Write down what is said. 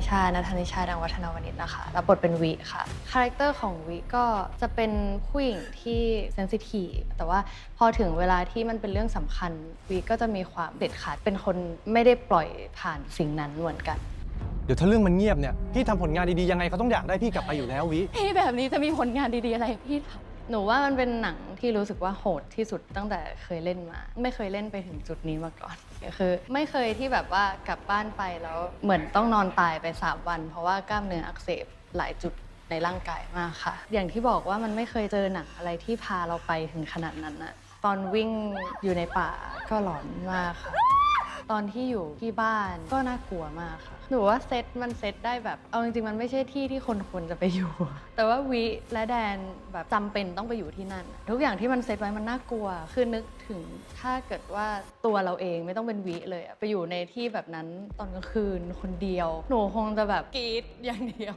นิชานัทนิชาดังวัฒนวณิชนะคะ รับบทเป็นวิค่ะ คาแรคเตอร์ของวิก็จะเป็นผู้หญิงที่เซนซิทีฟ แต่ว่าพอถึงเวลาที่มันเป็นเรื่องสำคัญวิก็จะมีความเด็ดขาด เป็นคนไม่ได้ปล่อยผ่านสิ่งนั้นเหมือนกัน เดี๋ยวถ้าเรื่องมันเงียบเนี่ย พี่ทำผลงานดีๆยังไงเขาต้องอยากได้พี่กลับไปอยู่แล้ววิ พี่แบบนี้จะมีผลงานดีๆอะไรให้พี่ท หนูว่ามันเป็นหนังที่รู้สึกว่าโหดที่สุดตั้งแต่เคยเล่นมา ไม่เคยเล่นไปถึงจุดนี้มาก่อนคือ ไม่เคยที่แบบว่ากลับบ้านไปแล้วเหมือนต้องนอนตายไป3วัน เพราะว่ากล้ามเนื้ออักเสบหลายจุดในร่างกายมากค่ะ อย่างที่บอกว่ามันไม่เคยเจอหนังอะไรที่พาเราไปถึงขนาดนั้นอะตอนวิ่งอยู่ในป่าก็หลอนมากค่ะ ตอนที่อยู่ที่บ้านก็น่ากลัวมากค่ะ หนูว่าเซตมันเซตได้แบบ เอาจริงๆ มันไม่ใช่ที่ที่คนควรจะไปอยู่ แต่ว่าวิและแดนแบบจำเป็นต้องไปอยู่ที่นั่นทุกอย่างที่มันเซตไว้มันน่ากลัว คือนึกถึงถ้าเกิดว่าตัวเราเองไม่ต้องเป็นวิเลยอะไปอยู่ในที่แบบนั้นตอนกลางคืนคนเดียว หนูคงจะแบบกรีดอย่างเดียว